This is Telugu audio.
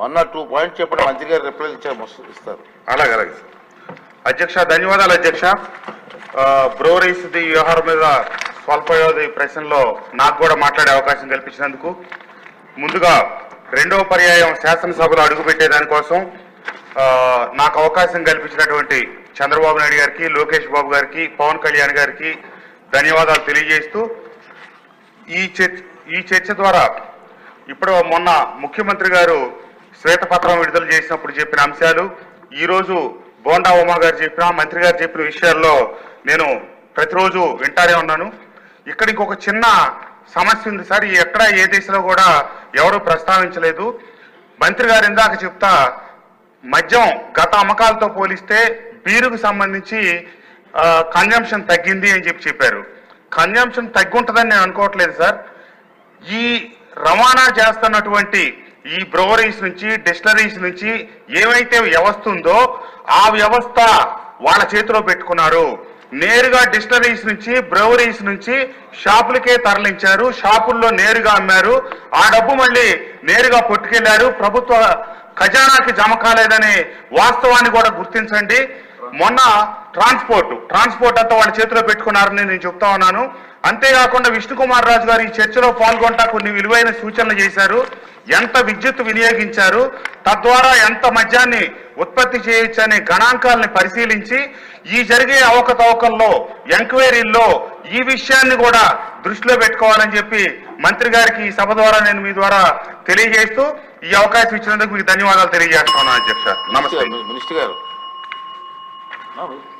వన్ ఆర్ టూ పాయింట్స్ చెప్పడం మంత్రి గారు రిప్లై ఇచ్చారు ఇస్తారు అలాగే అలాగే సార్. అధ్యక్ష ధన్యవాదాలు అధ్యక్ష బ్రోరీస్ ది వ్యవహారం మీద స్వల్ప వ్యవధి ప్రశ్నలో నాకు కూడా మాట్లాడే అవకాశం కల్పించినందుకు ముందుగా రెండవ పర్యాయం శాసనసభలో అడుగుపెట్టే దానికోసం నాకు అవకాశం కల్పించినటువంటి చంద్రబాబు నాయుడు గారికి లోకేష్ బాబు గారికి పవన్ కళ్యాణ్ గారికి ధన్యవాదాలు తెలియజేస్తూ ఈ చర్చ ఈ చర్చ ద్వారా ఇప్పుడు మొన్న ముఖ్యమంత్రి గారు శ్వేతపత్రం విడుదల చేసినప్పుడు చెప్పిన అంశాలు ఈరోజు బోండా ఉమా గారు చెప్పిన మంత్రి గారు చెప్పిన విషయాల్లో నేను ప్రతిరోజు వింటానే ఉన్నాను. ఇక్కడ ఇంకొక చిన్న సమస్య ఉంది సార్. ఎక్కడ ఏ దేశంలో కూడా ఎవరు ప్రస్తావించలేదు. మంత్రి గారు ఇందాక చెప్తా మద్యం గత అమ్మకాలతో పోలిస్తే బీరుకు సంబంధించి కన్జంప్షన్ తగ్గింది అని చెప్పి చెప్పారు. కన్జంప్షన్ తగ్గుంటుందని నేను అనుకోవట్లేదు సార్. ఈ రవాణా చేస్తున్నటువంటి ఈ బ్రోవరీస్ నుంచి డిస్టలరీస్ నుంచి ఏమైతే వ్యవస్థ ఉందో ఆ వ్యవస్థ వాళ్ళ చేతిలో పెట్టుకున్నారు. నేరుగా డిస్టలరీస్ నుంచి బ్రవరీస్ నుంచి షాపులకే తరలించారు. షాపుల్లో నేరుగా అమ్మారు. ఆ డబ్బు మళ్ళీ నేరుగా పట్టుకెళ్ళారు ప్రభుత్వ ఖజానాకి జమ కాలేదనే వాస్తవాన్ని కూడా గుర్తించండి. మొన్న ట్రాన్స్పోర్ట్ ట్రాన్స్పోర్ట్ అంతా వాళ్ళ చేతిలో పెట్టుకున్నారని నేను చెప్తా ఉన్నాను. అంతేకాకుండా విష్ణుకుమార్ రాజు గారు ఈ చర్చలో పాల్గొంటా కొన్ని విలువైన సూచనలు చేశారు. ఎంత విద్యుత్ వినియోగించారు తద్వారా ఎంత మద్యాన్ని ఉత్పత్తి చేయొచ్చు అనే గణాంకాలని పరిశీలించి ఈ జరిగే అవకతవకల్లో ఎంక్వైరీల్లో ఈ విషయాన్ని కూడా దృష్టిలో పెట్టుకోవాలని చెప్పి మంత్రి గారికి ఈ సభ ద్వారా నేను మీ ద్వారా తెలియజేస్తూ ఈ అవకాశం ఇచ్చినందుకు మీకు ధన్యవాదాలు తెలియజేస్తున్నాను అధ్యక్ష. నమస్తే. మినిస్టర్ గారు All right.